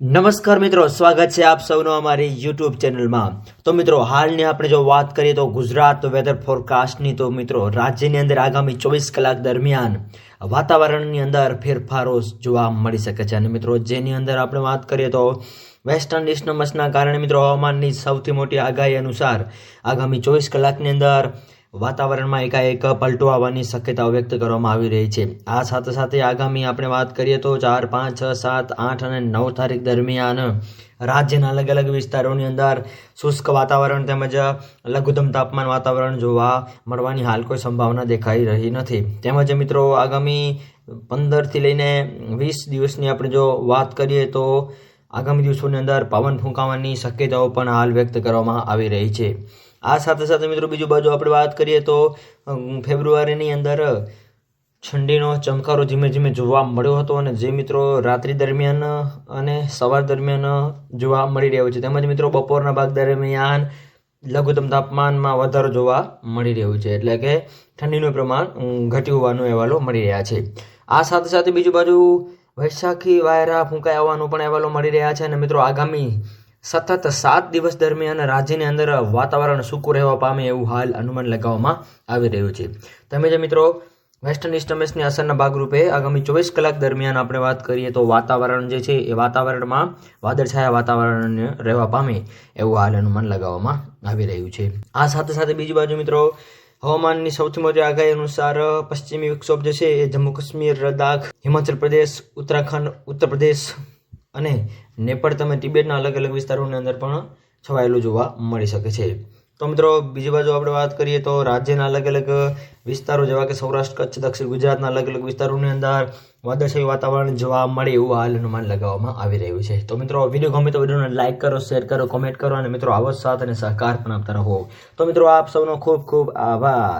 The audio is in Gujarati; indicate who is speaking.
Speaker 1: નમસ્કાર મિત્રો, સ્વાગત છે આપ સૌનો અમારી યુટ્યુબ ચેનલમાં. તો મિત્રો, હાલની આપણે જો વાત કરીએ તો ગુજરાત વેધર ફોરકાસ્ટની તો મિત્રો, રાજ્યની અંદર આગામી ચોવીસ કલાક દરમિયાન વાતાવરણની અંદર ફેરફારો જોવા મળી શકે છે. અને મિત્રો, જેની અંદર આપણે વાત કરીએ તો વેસ્ટર્ન ડિસ્ટર્બન્સના કારણે મિત્રો, હવામાનની સૌથી મોટી આગાહી અનુસાર આગામી ચોવીસ કલાકની અંદર વાતાવરણમાં એકાએક પલટો આવવાની શક્યતાઓ વ્યક્ત કરવામાં આવી રહી છે. આ સાથે સાથે આગામી આપણે વાત કરીએ તો ચાર, પાંચ, છ, સાત, આઠ અને નવ તારીખ દરમિયાન રાજ્યના અલગ અલગ વિસ્તારોની અંદર શુષ્ક વાતાવરણ તેમજ લઘુત્તમ તાપમાન વાતાવરણ જોવા મળવાની હાલ કોઈ સંભાવના દેખાઈ રહી નથી. તેમજ મિત્રો, આગામી પંદરથી લઈને વીસ દિવસની આપણે જો વાત કરીએ તો આગામી દિવસોની અંદર પવન ફૂંકાવાની શક્યતાઓ પણ હાલ વ્યક્ત કરવામાં આવી રહી છે. આ સાથે સાથે મિત્રો બીજું બાજુ આપણે વાત કરીએ તો ફેબ્રુઆરીની અંદર ઠંડીનો ચમકારો ધીમે ધીમે જોવા મળ્યો હતો અને જે મિત્રો રાત્રિ દરમિયાન અને સવાર દરમિયાન જોવા મળી રહ્યો છે. તેમજ મિત્રો બપોરના ભાગ દરમિયાન લઘુત્તમ તાપમાનમાં વધારો જોવા મળી રહ્યો છે. એટલે કે ઠંડીનું પ્રમાણ ઘટ્યું હોવાનો અહેવાલો મળી રહ્યા છે. આ સાથે સાથે બીજું બાજુ વૈશાખી વાયરા ફૂંકાઈ આવવાનું પણ અહેવાલો મળી રહ્યા છે અને મિત્રો આગામી સતત સાત દિવસ દરમિયાન રાજ્યની અંદર વાતાવરણ સૂકું રહેવા પામે એવું હાલ અનુમાન લગાવવામાં આવી રહ્યું છે. તમે જે મિત્રો વેસ્ટર્ન ડિસ્ટર્બન્સની અસરના ભાગરૂપે આગામી ચોવીસ કલાક દરમિયાન આપણે વાત કરીએ તો વાતાવરણ જે છે, એ વાતાવરણમાં વાદળછાયા વાતાવરણ રહેવા પામે એવું હાલ અનુમાન લગાવવામાં આવી રહ્યું છે. આ સાથે સાથે બીજી બાજુ મિત્રો, હવામાનની સૌથી મોટી આગાહી અનુસાર પશ્ચિમી વિક્ષોભ જે છે, એ જમ્મુ કાશ્મીર, લદ્દાખ, હિમાચલ પ્રદેશ, ઉત્તરાખંડ, ઉત્તર પ્રદેશ અને નેપાળ તમે તિબેટના અલગ અલગ વિસ્તારોની અંદર પણ છવાયેલું જોવા મળી શકે છે. તો મિત્રો, બીજી બાજુ આપણે વાત કરીએ તો રાજ્યના અલગ અલગ વિસ્તારો, જેવા કે સૌરાષ્ટ્ર, કચ્છ, દક્ષિણ ગુજરાતના અલગ અલગ વિસ્તારોની અંદર વાદળછાયું વાતાવરણ જોવા મળે એવું હાલ અનુમાન લગાવવામાં આવી રહ્યું છે. તો મિત્રો, વીડિયો ગમે તો વિડીયોને લાઇક કરો, શેર કરો, કોમેન્ટ કરો અને મિત્રો, આવો સાથ અને સહકાર પણ આપતા રહો. તો મિત્રો, આપ સૌનો ખૂબ ખૂબ આભાર.